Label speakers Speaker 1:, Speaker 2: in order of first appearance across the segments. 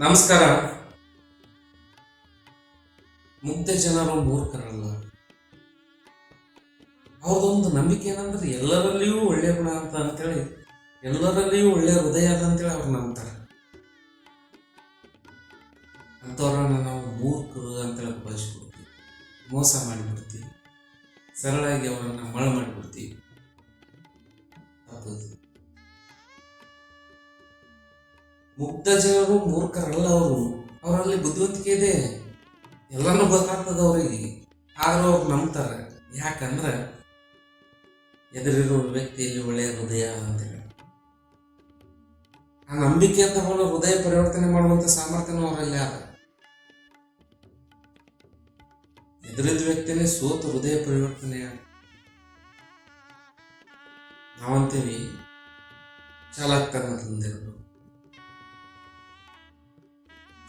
Speaker 1: ನಮಸ್ಕಾರ. ಮುಗ್ಧ ಜನರು ಮೂರ್ಖರಲ್ಲ. ಅವ್ರದೊಂದು ನಂಬಿಕೆ ಏನಂದ್ರೆ ಎಲ್ಲರಲ್ಲಿಯೂ ಒಳ್ಳೆಯ ಗುಣ ಅಂತ ಅಂತೇಳಿ, ಎಲ್ಲರಲ್ಲಿಯೂ ಒಳ್ಳೆಯ ಹೃದಯ ಅದ ಅಂತೇಳಿ ಅವ್ರು ನಂಬ್ತಾರೆ. ಅಂಥವ್ರನ್ನ ನಾವು ಮೂರ್ಖರು ಅಂತೇಳಿ ಬಯಸ್ಕೊಡ್ತೀವಿ ಮೋಸ ಮಾಡಿಬಿಡ್ತೀವಿ. ಸರಳಾಗಿ ಅವರನ್ನು ಮಳ ಮಾಡಿಬಿಡ್ತೀವಿ. ಮುಗ್ಧ ಜನರು ಮೂರ್ಖರಲ್ಲ ಅವರು ಅವರಲ್ಲಿ ಬುದ್ಧಿವಂತಿಕೆ ಇದೆ. ಎಲ್ಲನೂ ಗೊತ್ತಾಗ್ತದೆ ಅವರಿಗೆ. ಆದ್ರೂ ಅವ್ರು ನಂಬ್ತಾರೆ. ಯಾಕಂದ್ರೆ ಎದುರಿರೋ ವ್ಯಕ್ತಿಯಲ್ಲಿ ಒಳ್ಳೆಯ ಹೃದಯ ಅಂತೇಳಿ ಆ ನಂಬಿಕೆ ಅಂತ ತಗೊಂಡು ಹೃದಯ ಪರಿವರ್ತನೆ ಮಾಡುವಂತ ಸಾಮರ್ಥ್ಯನೂ ಅವರಲ್ಲಿ ಅದ ಎದುರಿದ ವ್ಯಕ್ತಿನೇ ಸೋತು ಹೃದಯ ಪರಿವರ್ತನೆ ನಾವಂತೀವಿ ಚಾಲಾಕ್ತನದಿಂದಿರಬೇಕು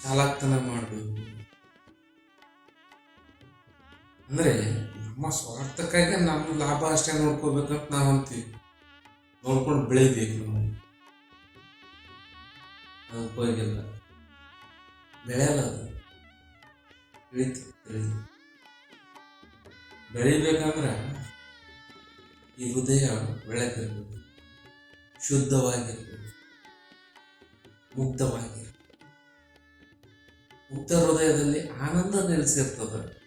Speaker 1: ಚಾಲಾಕ್ತನ ಮಾಡಬೇಕು. ಅಂದ್ರೆ ನಮ್ಮ ಸ್ವಾರ್ಥಕ್ಕಾಗಿ ನಮ್ಮ ಲಾಭ ಅಷ್ಟೇ ನೋಡ್ಕೋಬೇಕಂತ ನಾವು ಅಂತೀವಿ. ನೋಡ್ಕೊಂಡು ಬೆಳಿಬೇಕು ನಾವು. ಅದು ಉಪಯೋಗಿಲ್ಲ ಬೆಳೆಯಲ್ಲ ಅದು. ಬೆಳೀತು ಬೆಳೀತು ಬೆಳಿಬೇಕಂದ್ರೆ ಈ ಹೃದಯ ಬೆಳಕಿರ್ಬೇಕು ಶುದ್ಧವಾಗಿರ್ಬೇಕು. ಮುಗ್ಧವಾಗಿರ್ಬೇಕು. ಮುಕ್ತ ಹೃದಯದಲ್ಲಿ ಆನಂದ ನೆಲೆಸಿರ್ತದೆ.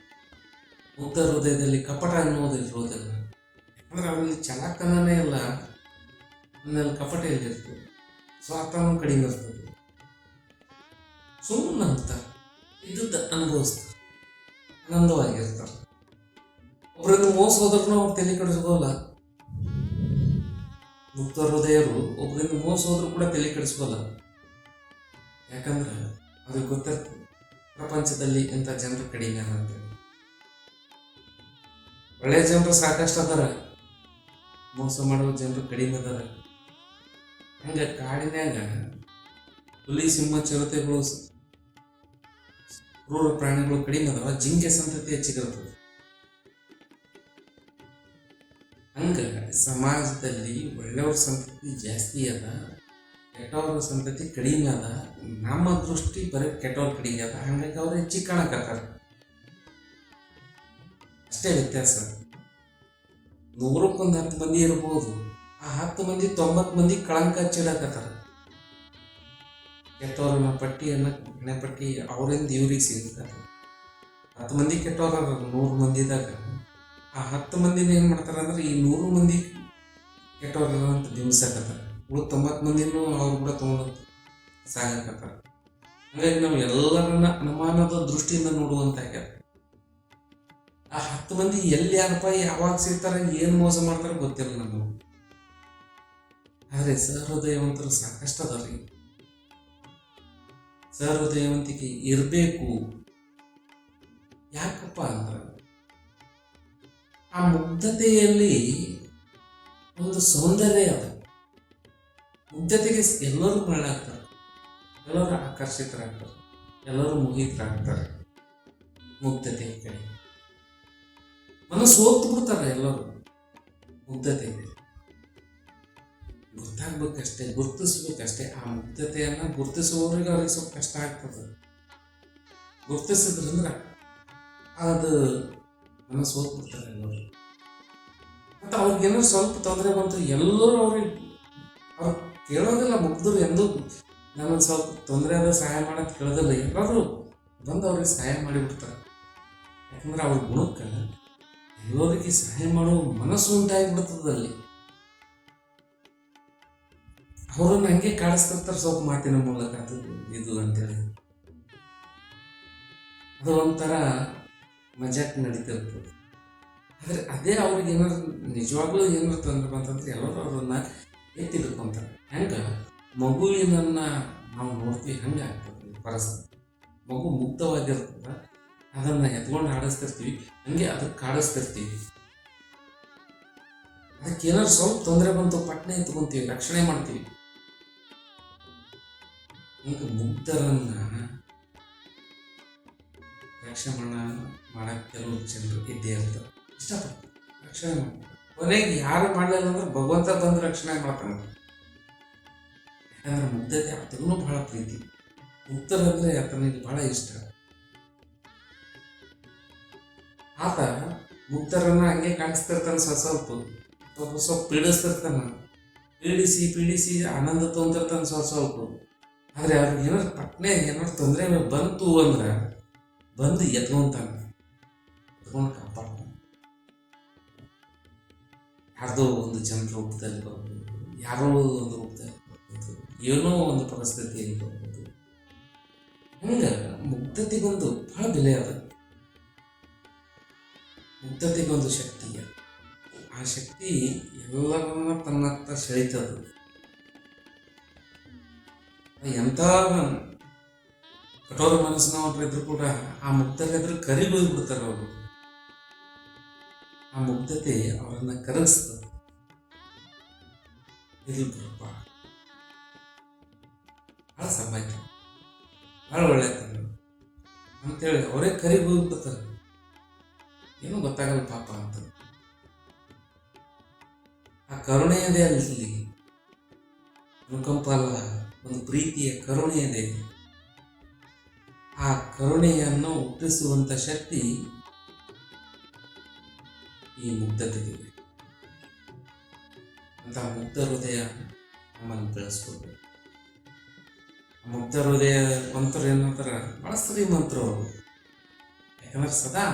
Speaker 1: ಮುಕ್ತ ಹೃದಯದಲ್ಲಿ ಕಪಟ ಅನ್ನೋದು ಇರೋದಿಲ್ಲ ಯಾಕಂದ್ರೆ ಅವರಲ್ಲಿ ಚಲಾಕನೇ ಇಲ್ಲ. ನನ್ನಲ್ಲಿ ಕಪಟ ಇಲ್ಲಿರ್ತದೆ ಸ್ವಾರ್ಥನೂ ಕಡಿಮೆ ಇರ್ತದೆ. ಸುಮ್ಮನೆ ಅಂತ ಇದ್ದದ್ದು ಅನುಭವಿಸ್ತಾರೆ. ಆನಂದವಾಗಿರ್ತಾರೆ. ಒಬ್ಬರನ್ನು ಮೋಸ ಹೋದ್ರೂ ಅವ್ರು ತಲೆ ಕೆಡಿಸ್ಕೋಲ್ಲ. ಮುಕ್ತ ಹೃದಯರು ಒಬ್ಬರಿಂದ ಮೋಸ ಹೋದ್ರು ಕೂಡ ತಲೆ ಕೆಡಿಸ್ಕೋಲ್ಲ. ಯಾಕಂದ್ರೆ ಅವ್ರಿಗೆ ಗೊತ್ತಿರ್ತದೆ. ಪ್ರಪಂಚದಲ್ಲಿ ಇಂಥ ಜನರು ಕಡಿಮೆ ಅದ ಅಂತೇಳಿ ಒಳ್ಳೆ ಜನರು ಸಾಕಷ್ಟು ಅದಾರ. ಮೋಸ ಮಾಡುವ ಜನರು ಕಡಿಮೆ ಅದಾರ. ಹಂಗೆ ಕಾಡಿನ್ಯಾಗ ಹುಲಿ, ಸಿಂಹ, ಚಿರತೆಗಳು, ಕ್ರೂರ ಪ್ರಾಣಿಗಳು ಕಡಿಮೆ ಅದಾವ. ಜಿಂಕೆ ಸಂತತಿ ಹೆಚ್ಚಿಗಿರ್ತದೆ ಹಂಗ ಸಮಾಜದಲ್ಲಿ ಒಳ್ಳೆಯವ್ರ ಸಂತತಿ ಜಾಸ್ತಿ ಅದ. ಕೆಟ್ಟವ್ರ ಸಂತತಿ ಕಡಿಮೆ ಅದ. ನಮ್ಮ ದೃಷ್ಟಿ ಬರೀ ಕೆಟ್ಟವ್ರ ಕಡಿಮೆ ಅದ. ಹಂಗಾಗಿ ಅವ್ರು ಹೆಚ್ಚಿ ಕಾಣಕತ್ತಾರ. ಅಷ್ಟೇ ವ್ಯತ್ಯಾಸ. ನೂರಕ್ಕೊಂದು ಹತ್ತು ಮಂದಿ ಇರ್ಬೋದು. ಆ ಹತ್ತು ಮಂದಿ ತೊಂಬತ್ತು ಮಂದಿ ಕಳಂಕ ಹಚ್ಚಿಡಕತ್ತಾರ ಕೆಟ್ಟವ್ರನ್ನ ಪಟ್ಟಿಯನ್ನ ಹಣೆ ಪಟ್ಟಿ ಅವರಿಂದ ಇವ್ರಿಗೆ ಸಿಗ್ತಾರೆ ಹತ್ತು ಮಂದಿ ಕೆಟ್ಟವ್ರ ನೂರು ಮಂದಿದಾಗ. ಆ ಹತ್ತು ಮಂದಿನ ಏನು ಮಾಡ್ತಾರೆ ಅಂದ್ರೆ ಈ ನೂರು ಮಂದಿ ಕೆಟ್ಟವ್ರ ಅಂತ ಬಿಂಬಿಸಕತ್ತಾರ ಉಳಿದ ತೊಂಬತ್ತು ಮಂದಿನೂ ಅವ್ರು ಕೂಡ ತೊಗೊಂಡು ಹಾಗಾಗಿ ನಾವು ಎಲ್ಲರನ್ನ ಅನುಮಾನದ ದೃಷ್ಟಿಯಿಂದ ನೋಡುವಂತ ಆಗ್ಯಾರ ಆ ಹತ್ತು ಮಂದಿ ಎಲ್ಲಿ ಯಾರಪ್ಪ ಯಾವಾಗ ಸಿಗ್ತಾರೆ, ಏನು ಮೋಸ ಮಾಡ್ತಾರೆ ಗೊತ್ತಿಲ್ಲ ನಮಗೆ. ಆದರೆ ಸಹೃದಯವಂತರು ಸಾಕಷ್ಟು ಅದಾವ್ರಿ ಸಹೃದಯವಂತಿಕೆ ಇರಬೇಕು. ಯಾಕಪ್ಪ ಅಂದ್ರೆ ಆ ಮುಗ್ಧತೆಯಲ್ಲಿ ಒಂದು ಸೌಂದರ್ಯ ಅದ. ಮುಗ್ಧತೆಗೆ ಎಲ್ಲರೂ ಮರಳಾಗ್ತಾರೆ. ಎಲ್ಲರೂ ಆಕರ್ಷಿತರಾಗ್ತಾರೆ. ಎಲ್ಲರೂ ಮುಗಿತರಾಗ್ತಾರೆ ಮುಗ್ಧತೆ ಕಡೆ. ಮನಸ್ಸು ಹೋಗ್ತು ಬಿಡ್ತಾರೆ ಎಲ್ಲರೂ. ಮುಗ್ಧತೆ ಗೊತ್ತಾಗ್ಬೇಕಷ್ಟೇ, ಗುರ್ತಿಸ್ಬೇಕಷ್ಟೇ. ಆ ಮುಗ್ಧತೆಯನ್ನ ಗುರುತಿಸುವವರಿಗೆ ಅವ್ರಿಗೆ ಸ್ವಲ್ಪ ಕಷ್ಟ ಆಗ್ತದೆ. ಗುರ್ತಿಸಿದ್ರಂದ್ರೆ ಅದು ಮನಸ್ಸು ಹೋಗ್ಬಿಡ್ತಾರೆ ಎಲ್ಲರೂ. ಮತ್ತು ಅವ್ರಿಗೇನೋ ಸ್ವಲ್ಪ ತೊಂದರೆ ಬಂತು, ಎಲ್ಲರೂ ಅವ್ರಿಗೆ ಅವ್ರು ಕೇಳೋದಿಲ್ಲ ಮುಗ್ದ್ರು ಎಂದು. ನಾನು ಸ್ವಲ್ಪ ತೊಂದರೆ ಆದ ಸಹಾಯ ಮಾಡೋದು ಕೇಳೋದಿಲ್ಲ. ಎಲ್ಲಾದರೂ ಬಂದು ಅವ್ರಿಗೆ ಸಹಾಯ ಮಾಡಿಬಿಡ್ತಾರೆ ಯಾಕಂದ್ರೆ ಅವ್ರ ಗುಣಕ್ಕೆ ಎಲ್ಲರಿಗೆ ಸಹಾಯ ಮಾಡೋ ಮನಸ್ಸು ಉಂಟಾಗಿಬಿಡ್ತದಲ್ಲಿ ಅವ್ರನ್ನ ಹಂಗೆ ಕಾಡಿಸ್ತಿರ್ತಾರೆ ಸ್ವಲ್ಪ ಮಾತಿನ ಮೂಲಕ ಅದು, ಇದು ಅಂತೇಳಿ. ಅದು ಒಂಥರ ಮಜಾಕ್ ನಡೀತಿರ್ತದೆ. ಆದರೆ ಅದೇ ಅವ್ರಿಗೆ ಏನಾದ್ರು ನಿಜವಾಗ್ಲೂ ಏನಾರು ತೊಂದರೆ ಬಂತಂದ್ರೆ ಎಲ್ಲರೂ ಅವ್ರನ್ನ ಎತ್ತಿ ಹಿಡ್ಕೊಂತಾರೆ ಹೆಂಗೆ ಮಗುವಿನನ್ನ ನಾವು ನೋಡ್ತೀವಿ, ಹಂಗೆ ಆಗ್ತದೆ ಪರಿಸ್ಥಿತಿ ಮಗು ಮುಕ್ತವಾಗಿರ್ತದೆ, ಅದನ್ನ ಎತ್ಕೊಂಡು ಆಡಿಸ್ತಿರ್ತೀವಿ, ಹಂಗೆ ಅದಕ್ಕೆ ಕಾಡಿಸ್ತಿರ್ತೀವಿ. ಅದಕ್ಕೆ ಏನಾದ್ರು ಸ್ವಲ್ಪ ತೊಂದರೆ ಬಂತು, ಪಟ್ನೆ ಎತ್ಕೊಂತೀವಿ, ರಕ್ಷಣೆ ಮಾಡ್ತೀವಿ. ಹಿಂಗೆ ಮುಗ್ಧರನ್ನ ರಕ್ಷಣೆ ಮಾಡ ಮಾಡಕ್ಕೆ ಕೆಲವು ಜನರು ಇದ್ದೇ ಇರ್ತಾರೆ. ಇಷ್ಟಪಡ್ತಾರೆ. ರಕ್ಷಣೆ ಮಾಡ್ತಾರೆ. ಕೊನೆಗೆ ಯಾರು ಮಾಡಲಿಲ್ಲ ಅಂದ್ರೆ ಭಗವಂತ ತಂದು ರಕ್ಷಣೆ ಮಾಡ್ತಾನೆ. ಯಾಕಂದ್ರೆ ಮುಗ್ಧತೆ ಆತನೂ ಬಹಳ ಪ್ರೀತಿ. ಮುಕ್ತರಂದ್ರೆ ಆತನಿಗೆ ಬಹಳ ಇಷ್ಟ. ಆತ ಮುಕ್ತರನ್ನ ಹಂಗೆ ಕಾಣಿಸ್ತಿರ್ತಾನೆ ಸ್ವಲ್ಪ ಸ್ವಲ್ಪ. ಸ್ವಲ್ಪ ಸ್ವಲ್ಪ ಪೀಡಿಸ್ತಿರ್ತಾನ. ಪೀಡಿಸಿ ಪೀಡಿಸಿ ಆನಂದ ತೊಗೊಂತಿರ್ತಾನೆ ಸ್ವಲ್ಪ ಸ್ವಲ್ಪ. ಆದ್ರೆ ಅವ್ರಿಗೆ ಏನಾರು ಪಟ್ನೆ ಏನಾರು ತೊಂದರೆ ಬಂತು ಅಂದ್ರೆ ಬಂದು ಎತ್ಕೊಂತಾನೆ ಎತ್ಕೊಂಡು ಕಾಪಾಡ್ತಾನೆ. ಯಾರ್ದೋ ಒಂದು ಜನರ ರೂಪದಲ್ಲಿ ಬರ್ಬೋದು ಯಾರೋ ಒಂದು ರೂಪದಲ್ಲಿ ಬರ್ಬೋದು ಏನೋ ಒಂದು ಪರಿಸ್ಥಿತಿಯಲ್ಲಿ ಬರ್ಬೋದು ಹಂಗೆ? ಮುಗ್ಧತೆಗೊಂದು ಬಹಳ ಬೆಲೆ ಅದ. ಮುಗ್ಧತೆಗೊಂದು ಶಕ್ತಿ ಆ ಶಕ್ತಿ ಎಲ್ಲರನ್ನ ತನ್ನತ್ತ ಸೆಳಿತದ. ಎಂಥ ಕಠೋರ ಮನಸ್ಸಿನವ್ರು ಇದ್ರು ಕೂಡ ಆ ಮುಕ್ತಲ್ಲಿ ಇದ್ರೆ ಕರಿ ಬಿಡ್ತಾರೆ ಅವರು. ಆ ಮುಗ್ಧತೆ ಅವರನ್ನ ಕರಗಿಸ್ತದೆ ಬಹಳ ಭಾಳ ಒಳ್ಳೆ ಭಾಳ ಒಳ್ಳೆತನ ಅಂತೇಳಿ ಅವರೇ ಕರಿ ಏನೂ ಗೊತ್ತಾಗಲ್ಲ ಪಾಪ ಅಂತ. ಆ ಕರುಣೆ ಇದೆ ಅಲ್ಲಿ ಅನುಕಂಪ ಅಲ್ಲ ಒಂದು ಪ್ರೀತಿಯ ಕರುಣೆಯದೇ ಆ ಕರುಣೆಯನ್ನು ಹುಟ್ಟಿಸುವಂತ ಶಕ್ತಿ ಈ ಮುಗ್ಧತೆಗೆ ಅಂತ ಮುಗ್ಧ ಹೃದಯ ನಮ್ಮನ್ನು ಬೆಳೆಸ್ಕೋಬೇಕು ಆ ಮುಗ್ಧ ಹೃದಯ ಮಂತ್ರ ಏನಂತಾರ? ಭಾಳ ಮಂತ್ರ ಅವರು ಯಾಕಂದ್ರೆ ಸದಾ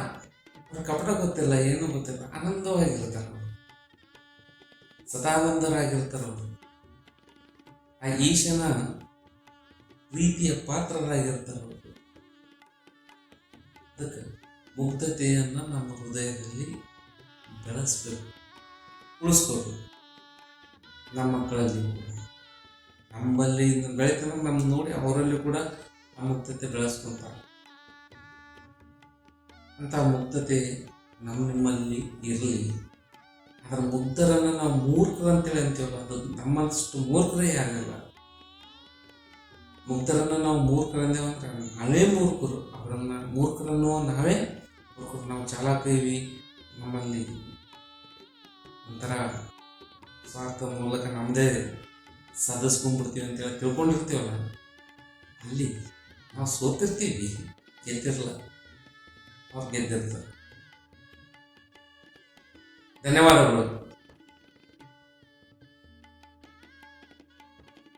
Speaker 1: ಅವ್ರ ಕಪಟ ಗೊತ್ತಿಲ್ಲ, ಏನು ಗೊತ್ತಿಲ್ಲ, ಆನಂದವಾಗಿರ್ತಾರೆ ಸದಾನಂದರಾಗಿರ್ತಾರೆ ಅವರು. ಆ ಈಶನ ಪ್ರೀತಿಯ ಪಾತ್ರರಾಗಿರ್ತಾರ ಅದಕ್ಕೆ ಮುಗ್ಧತೆಯನ್ನು ನಮ್ಮ ಹೃದಯದಲ್ಲಿ ಬೆಳೆಸ್ಬೇಕು. ಉಳಿಸ್ಕೋಬೇಕು. ನಮ್ಮ ಮಕ್ಕಳಲ್ಲಿ ನಮ್ಮಲ್ಲಿ ಬೆಳೀತಾನೆ ನಮ್ಮ ನೋಡಿ ಅವರಲ್ಲಿ ಕೂಡ ಆ ಮುಕ್ತತೆ ಬೆಳೆಸ್ಕೊತಾರೆ. ಅಂತ ಮುಕ್ತತೆ ನಮ್ಮ ನಿಮ್ಮಲ್ಲಿ ಇರಲಿ. ಅದರ ಮುಗ್ಧರನ್ನು ನಾವು ಮೂರ್ಖರು ಅಂತೇಳಿ ಅಂತೀವಲ್ಲ, ಅದು ನಮ್ಮಷ್ಟು ಮೂರ್ಖರೇ ಆಗಲ್ಲ ಮುಗ್ಧರನ್ನು ನಾವು ಮೂರ್ಖರಂದೇವ ಅಂತ ನಾವೇ ಮೂರ್ಖರು. ಅವರನ್ನ ಮೂರ್ಖರನ್ನು ನಾವೇ ಮೂರ್ಖರು. ನಾವು ಚಾಲಾಕ ನಮ್ಮಲ್ಲಿ. ಒಂಥರ ಸ್ವಾರ್ಥ ಮೂಲಕ ನಮ್ಮದೇ ಸಾಧಿಸ್ಕೊಂಡ್ಬಿಡ್ತೀವಿ ಅಂತೇಳಿ ತಿಳ್ಕೊಂಡಿರ್ತೀವಲ್ಲ ಅಲ್ಲಿ ನಾವು ಸೋತಿರ್ತೀವಿ ಗೆದ್ದಿರಲ್ಲ ಅವ್ರು ಗೆದ್ದಿರ್ತಾರೆ. ಧನ್ಯವಾದಗಳು.